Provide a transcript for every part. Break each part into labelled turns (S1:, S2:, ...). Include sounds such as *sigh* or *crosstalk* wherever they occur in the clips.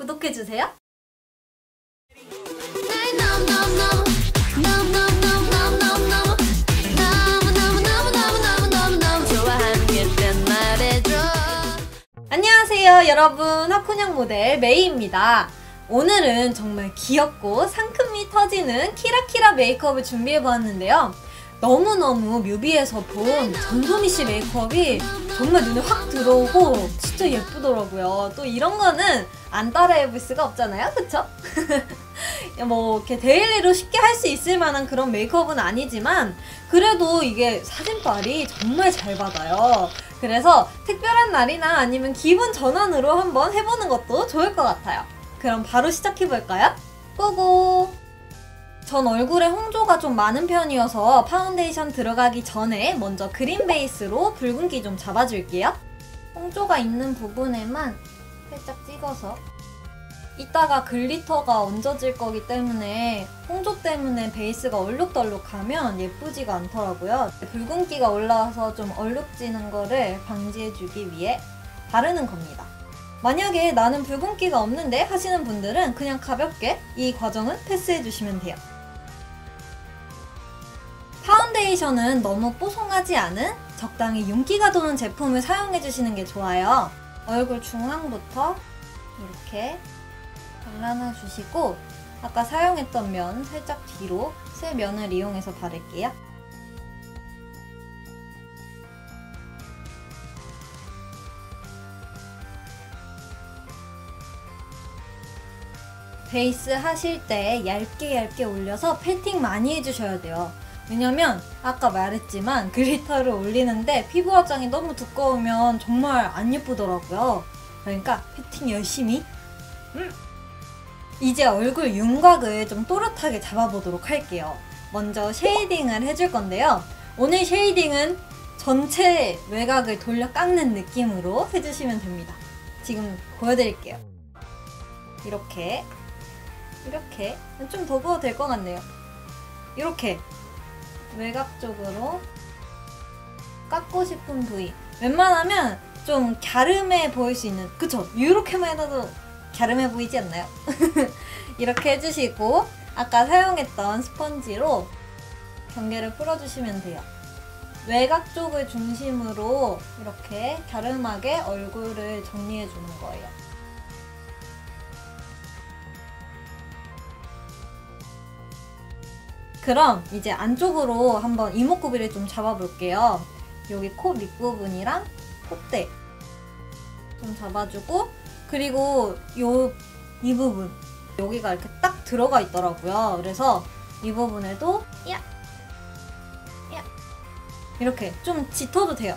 S1: 구독해주세요. 안녕하세요 여러분. 하쿠냥 모델 메이입니다. 오늘은 정말 귀엽고 상큼미 터지는 키라키라 메이크업을 준비해보았는데요. 너무너무 뮤비에서 본 전소미씨 메이크업이 정말 눈에 확 들어오고 진짜 예쁘더라고요. 또 이런 거는 안 따라해 볼 수가 없잖아요 그쵸? *laughs* 뭐 이렇게 데일리로 쉽게 할 수 있을 만한 그런 메이크업은 아니지만 그래도 이게 사진빨이 정말 잘 받아요 그래서 특별한 날이나 아니면 기분 전환으로 한번 해보는 것도 좋을 것 같아요. 그럼 바로 시작해볼까요? 고고! 전 얼굴에 홍조가 좀 많은 편이어서 파운데이션 들어가기 전에 먼저 그린 베이스로 붉은기 좀 잡아줄게요. 홍조가 있는 부분에만 살짝 찍어서 이따가 글리터가 얹어질 거기 때문에 홍조 때문에 베이스가 얼룩덜룩하면 예쁘지가 않더라고요. 붉은기가 올라와서 좀 얼룩지는 거를 방지해주기 위해 바르는 겁니다. 만약에 나는 붉은기가 없는데 하시는 분들은 그냥 가볍게 이 과정은 패스해주시면 돼요. 파운데이션은 너무 뽀송하지 않은 적당히 윤기가 도는 제품을 사용해주시는 게 좋아요. 얼굴 중앙부터 이렇게 발라놔 주시고 아까 사용했던 면 살짝 뒤로 새 면을 이용해서 바를게요. 베이스 하실 때 얇게 얇게 올려서 패팅 많이 해주셔야 돼요. 왜냐면 아까 말했지만 글리터를 올리는데 피부 화장이 너무 두꺼우면 정말 안 예쁘더라고요. 그러니까 패팅 열심히 음. 이제 얼굴 윤곽을 좀 또렷하게 잡아보도록 할게요. 먼저 쉐이딩을 해줄 건데요. 오늘 쉐이딩은 전체 외곽을 돌려 깎는 느낌으로 해주시면 됩니다. 지금 보여드릴게요. 이렇게 이렇게 좀 더 부어도 될 것 같네요. 이렇게 외곽 쪽으로 깎고 싶은 부위 웬만하면 좀 갸름해 보일 수 있는 그쵸? 이렇게만 해도 갸름해 보이지 않나요? *laughs* 이렇게 해주시고 아까 사용했던 스펀지로 경계를 풀어주시면 돼요. 외곽 쪽을 중심으로 이렇게 갸름하게 얼굴을 정리해주는 거예요. 그럼 이제 안쪽으로 한번 이목구비를 좀 잡아볼게요. 여기 코 밑부분이랑 콧대 좀 잡아주고 그리고 요 이 부분 여기가 이렇게 딱 들어가 있더라고요. 그래서 이 부분에도 야, 야 이렇게 좀 짙어도 돼요.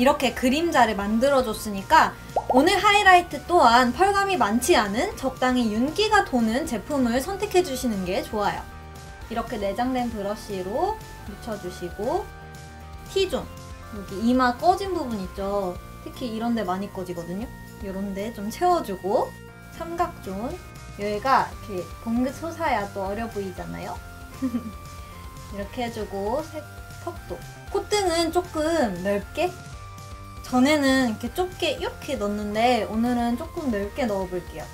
S1: 이렇게 그림자를 만들어줬으니까 오늘 하이라이트 또한 펄감이 많지 않은 적당히 윤기가 도는 제품을 선택해주시는 게 좋아요. 이렇게 내장된 브러쉬로 묻혀주시고 T존 여기 이마 꺼진 부분 있죠? 특히 이런 데 많이 꺼지거든요? 이런 데 좀 채워주고 삼각존 여기가 이렇게 봉긋 솟아야 또 어려 보이잖아요? *laughs* 이렇게 해주고 색, 턱도 콧등은 조금 넓게 전에는 이렇게 좁게 이렇게 넣었는데 오늘은 조금 넓게 넣어볼게요.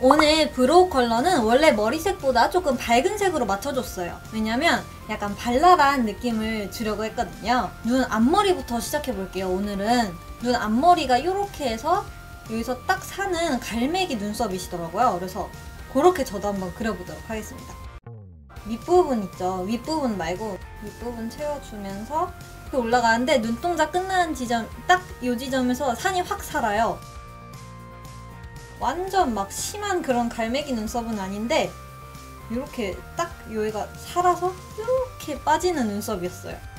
S1: 오늘 브로우 컬러는 원래 머리색보다 조금 밝은 색으로 맞춰줬어요. 왜냐면 약간 발랄한 느낌을 주려고 했거든요. 눈 앞머리부터 시작해볼게요, 오늘은. 눈 앞머리가 이렇게 해서 여기서 딱 사는 갈매기 눈썹이시더라고요. 그래서 그렇게 저도 한번 그려보도록 하겠습니다. 밑부분 있죠? 윗부분 말고 윗부분 채워주면서 올라가는데 눈동자 끝나는 지점 딱이 지점에서 산이 확 살아요. 완전 막 심한 그런 갈매기 눈썹은 아닌데 이렇게 딱 여기가 살아서 이렇게 빠지는 눈썹이었어요.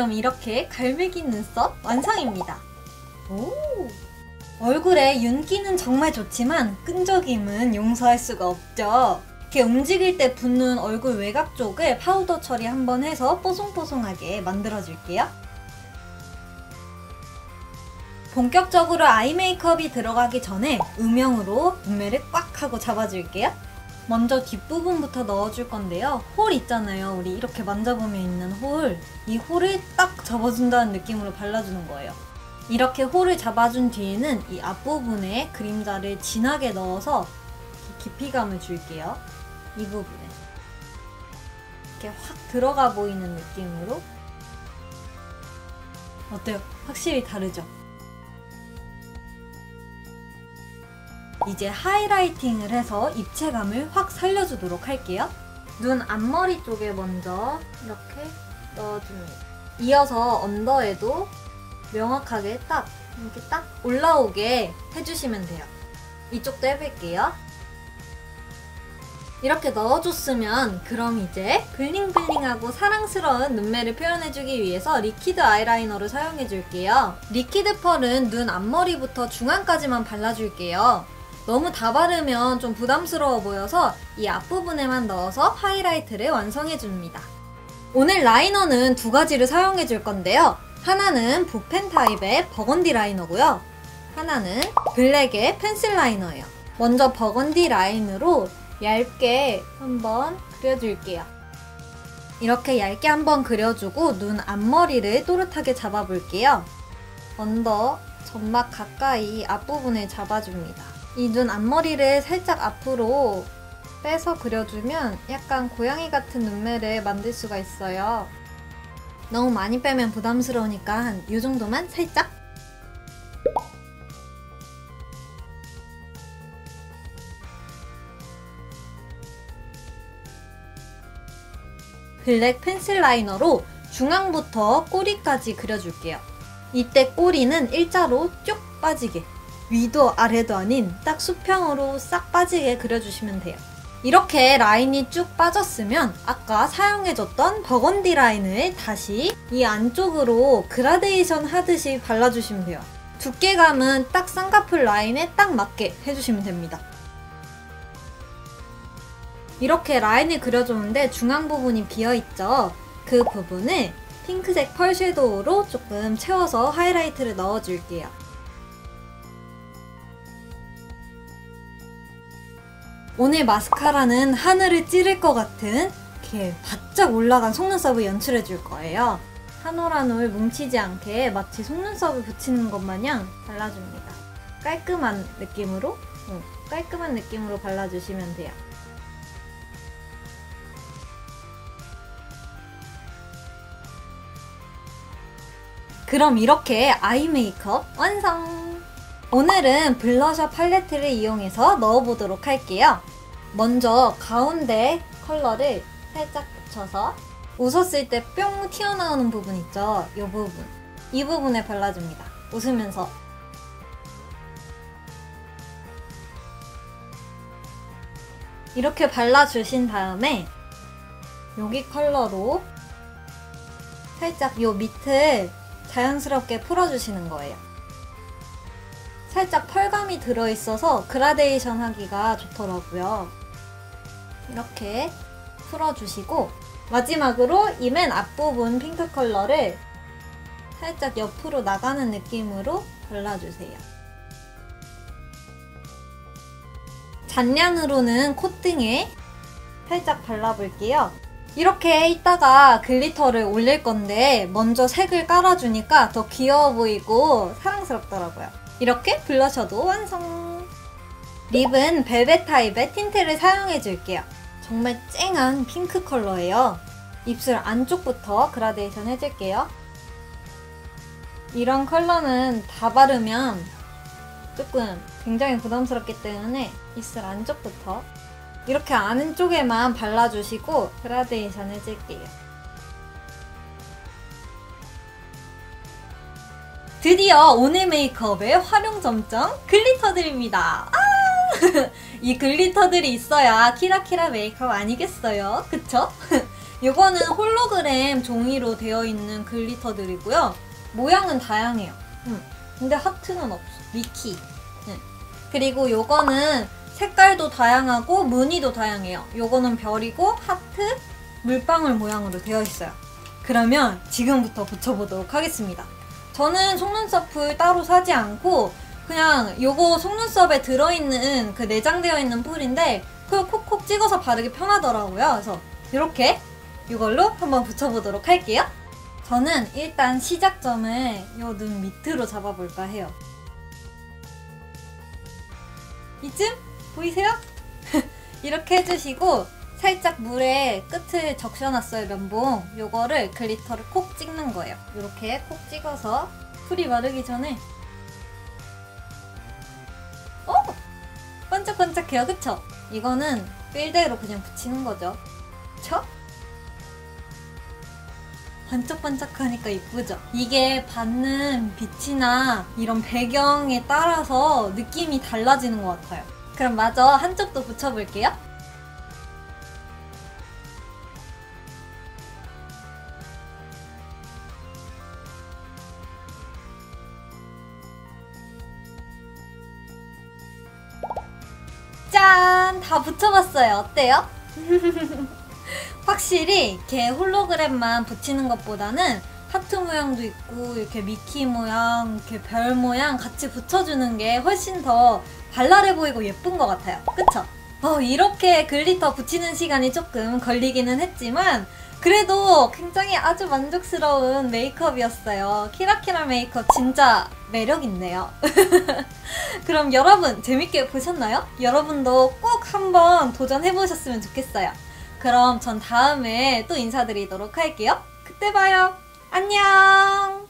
S1: 그럼 이렇게 갈매기 눈썹 완성입니다. 오! 얼굴에 윤기는 정말 좋지만 끈적임은 용서할 수가 없죠. 이렇게 움직일 때 붙는 얼굴 외곽 쪽을 파우더 처리 한번 해서 뽀송뽀송하게 만들어줄게요. 본격적으로 아이 메이크업이 들어가기 전에 음영으로 눈매를 꽉 하고 잡아줄게요. 먼저 뒷부분부터 넣어줄 건데요. 홀 있잖아요. 우리 이렇게 만져보면 있는 홀. 이 홀을 딱 잡아준다는 느낌으로 발라주는 거예요. 이렇게 홀을 잡아준 뒤에는 이 앞부분에 그림자를 진하게 넣어서 깊이감을 줄게요. 이 부분에. 이렇게 확 들어가 보이는 느낌으로. 어때요? 확실히 다르죠? 이제 하이라이팅을 해서 입체감을 확 살려주도록 할게요. 눈 앞머리 쪽에 먼저 이렇게 넣어줍니다. 이어서 언더에도 명확하게 딱 이렇게 딱 올라오게 해주시면 돼요. 이쪽도 해볼게요. 이렇게 넣어줬으면 그럼 이제 블링블링하고 사랑스러운 눈매를 표현해주기 위해서 리퀴드 아이라이너를 사용해줄게요. 리퀴드 펄은 눈 앞머리부터 중앙까지만 발라줄게요. 너무 다 바르면 좀 부담스러워 보여서 이 앞부분에만 넣어서 하이라이트를 완성해줍니다. 오늘 라이너는 두 가지를 사용해줄 건데요. 하나는 붓펜 타입의 버건디 라이너고요. 하나는 블랙의 펜슬 라이너예요. 먼저 버건디 라인으로 얇게 한번 그려줄게요. 이렇게 얇게 한번 그려주고 눈 앞머리를 또렷하게 잡아볼게요. 언더 점막 가까이 앞부분을 잡아줍니다. 이 눈 앞머리를 살짝 앞으로 빼서 그려주면 약간 고양이 같은 눈매를 만들 수가 있어요. 너무 많이 빼면 부담스러우니까 한 이 정도만 살짝 블랙 펜슬 라이너로 중앙부터 꼬리까지 그려줄게요. 이때 꼬리는 일자로 쭉 빠지게 위도 아래도 아닌 딱 수평으로 싹 빠지게 그려주시면 돼요. 이렇게 라인이 쭉 빠졌으면 아까 사용해줬던 버건디 라인을 다시 이 안쪽으로 그라데이션 하듯이 발라주시면 돼요. 두께감은 딱 쌍꺼풀 라인에 딱 맞게 해주시면 됩니다. 이렇게 라인을 그려줬는데 중앙 부분이 비어있죠? 그 부분을 핑크색 펄 섀도우로 조금 채워서 하이라이트를 넣어줄게요. 오늘 마스카라는 하늘을 찌를 것 같은 이렇게 바짝 올라간 속눈썹을 연출해 줄 거예요. 한 올 한 올 뭉치지 않게 마치 속눈썹을 붙이는 것 마냥 발라줍니다. 깔끔한 느낌으로, 응, 깔끔한 느낌으로 발라주시면 돼요. 그럼 이렇게 아이 메이크업 완성! 오늘은 블러셔 팔레트를 이용해서 넣어보도록 할게요. 먼저 가운데 컬러를 살짝 붙여서 웃었을 때 뿅 튀어나오는 부분 있죠? 이 부분. 이 부분에 발라줍니다. 웃으면서. 이렇게 발라주신 다음에 여기 컬러로 살짝 요 밑을 자연스럽게 풀어주시는 거예요. 살짝 펄감이 들어있어서 그라데이션 하기가 좋더라고요. 이렇게 풀어주시고 마지막으로 이 맨 앞부분 핑크 컬러를 살짝 옆으로 나가는 느낌으로 발라주세요. 잔량으로는 콧등에 살짝 발라볼게요. 이렇게 이따가 글리터를 올릴 건데 먼저 색을 깔아주니까 더 귀여워 보이고 사랑스럽더라고요. 이렇게 블러셔도 완성! 립은 벨벳 타입의 틴트를 사용해줄게요. 정말 쨍한 핑크 컬러예요. 입술 안쪽부터 그라데이션 해줄게요. 이런 컬러는 다 바르면 조금 굉장히 부담스럽기 때문에 입술 안쪽부터 이렇게 안쪽에만 발라주시고 그라데이션 해줄게요. 드디어 오늘 메이크업의 활용 점정 글리터들입니다. 아! *laughs* 이 글리터들이 있어야 키라키라 메이크업 아니겠어요? 그쵸? *laughs* 이거는 홀로그램 종이로 되어 있는 글리터들이고요. 모양은 다양해요. 음, 근데 하트는 없어. 미키. 네. 그리고 요거는 색깔도 다양하고 무늬도 다양해요. 요거는 별이고 하트, 물방울 모양으로 되어 있어요. 그러면 지금부터 붙여보도록 하겠습니다. 저는 속눈썹을 따로 사지 않고 그냥 요거 속눈썹에 들어있는 그 내장되어 있는 풀인데 그걸 콕콕 찍어서 바르기 편하더라고요. 그래서 이렇게 이걸로 한번 붙여보도록 할게요. 저는 일단 시작점을 요 눈 밑으로 잡아볼까 해요. 이쯤? 보이세요? *laughs* 이렇게 해주시고 살짝 물에 끝을 적셔놨어요 면봉 요거를 글리터를 콕 찍는 거예요 이렇게 콕 찍어서 풀이 마르기 전에 어? 반짝반짝해요 그쵸? 이거는 필대로 그냥 붙이는 거죠 그쵸? 반짝반짝하니까 이쁘죠? 이게 받는 빛이나 이런 배경에 따라서 느낌이 달라지는 것 같아요 그럼 마저 한쪽도 붙여볼게요 다 붙여봤어요. 어때요? *laughs* 확실히 이렇게 홀로그램만 붙이는 것보다는 하트 모양도 있고 이렇게 미키 모양, 이렇게 별 모양 같이 붙여주는 게 훨씬 더 발랄해 보이고 예쁜 것 같아요. 그쵸? 어, 이렇게 글리터 붙이는 시간이 조금 걸리기는 했지만 그래도 굉장히 아주 만족스러운 메이크업이었어요. 키라키라 메이크업 진짜 매력있네요. *laughs* 그럼 여러분 재밌게 보셨나요? 여러분도 꼭 한번 도전해보셨으면 좋겠어요. 그럼 전 다음에 또 인사드리도록 할게요. 그때 봐요. 안녕!